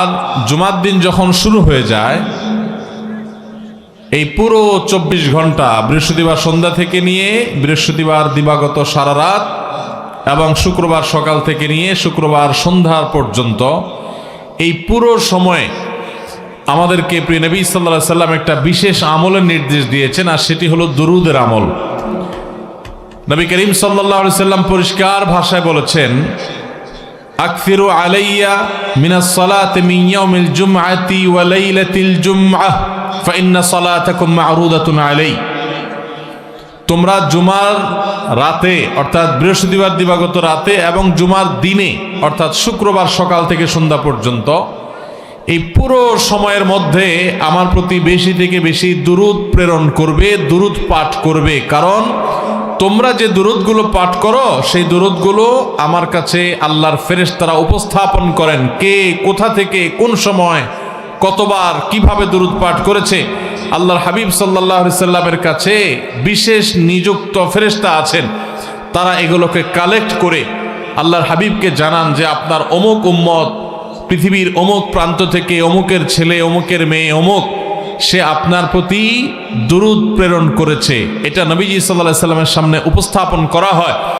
আর জুমার দিন যখন শুরু হয়ে যায়, এই পুরো চব্বিশ ঘণ্টা বৃহস্পতিবার সন্ধ্যা থেকে নিয়ে বৃহস্পতিবার দিবাগত সারা রাত এবং শুক্রবার সকাল থেকে নিয়ে শুক্রবার সন্ধ্যার পর্যন্ত এই পুরো সময়ে আমাদেরকে প্রিয় নবী সাল্লাহ সাল্লাম একটা বিশেষ আমলের নির্দেশ দিয়েছেন, আর সেটি হলো দুরুদের আমল। নবী করিম সাল্লাহ সাল্লাম পরিষ্কার ভাষায় বলেছেন আকফিরু আলাইয়া মিনাস সালাতি মিন ইয়াউমিল জুমআতি ওয়া লাইলাতিল জুমআহ ফাইন্না সালাতাকুম মা'রুদাতুন আলাই তোমরা জুমার রাতে, অর্থাৎ বৃহস্পতিবার দিবাগত রাতে এবং জুমার দিনে, অর্থাৎ শুক্রবার সকাল থেকে সন্ধ্যা পর্যন্ত, এই পুরো সময়ের মধ্যে আমার প্রতি বেশি থেকে বেশি দুরুদ প্রেরণ করবে, দুরুদ পাঠ করবে। কারণ তোমরা যে দুরুদগুলো পাঠ করো, সেই দুরুদগুলো আমার কাছে আল্লাহর ফেরেশতারা উপস্থাপন করেন। কে, কোথা থেকে, কোন সময়, কতবার, কীভাবে দুরুদ পাঠ করেছে? আল্লাহর হাবিব সাল্লাহ সাল্লামের কাছে বিশেষ নিযুক্ত ফেরেশতা আছেন। তারা এগুলোকে কালেক্ট করে আল্লাহর হাবিবকে জানান যে, আপনার অমুক উম্মত, পৃথিবীর অমুক প্রান্ত থেকে অমুকের ছেলে, অমুকের মেয়ে, অমুক সে আপনার প্রতি দুরুদ প্রেরণ করেছে। এটা নবীজি সাল্লাহ সাল্লামের সামনে উপস্থাপন করা হয়।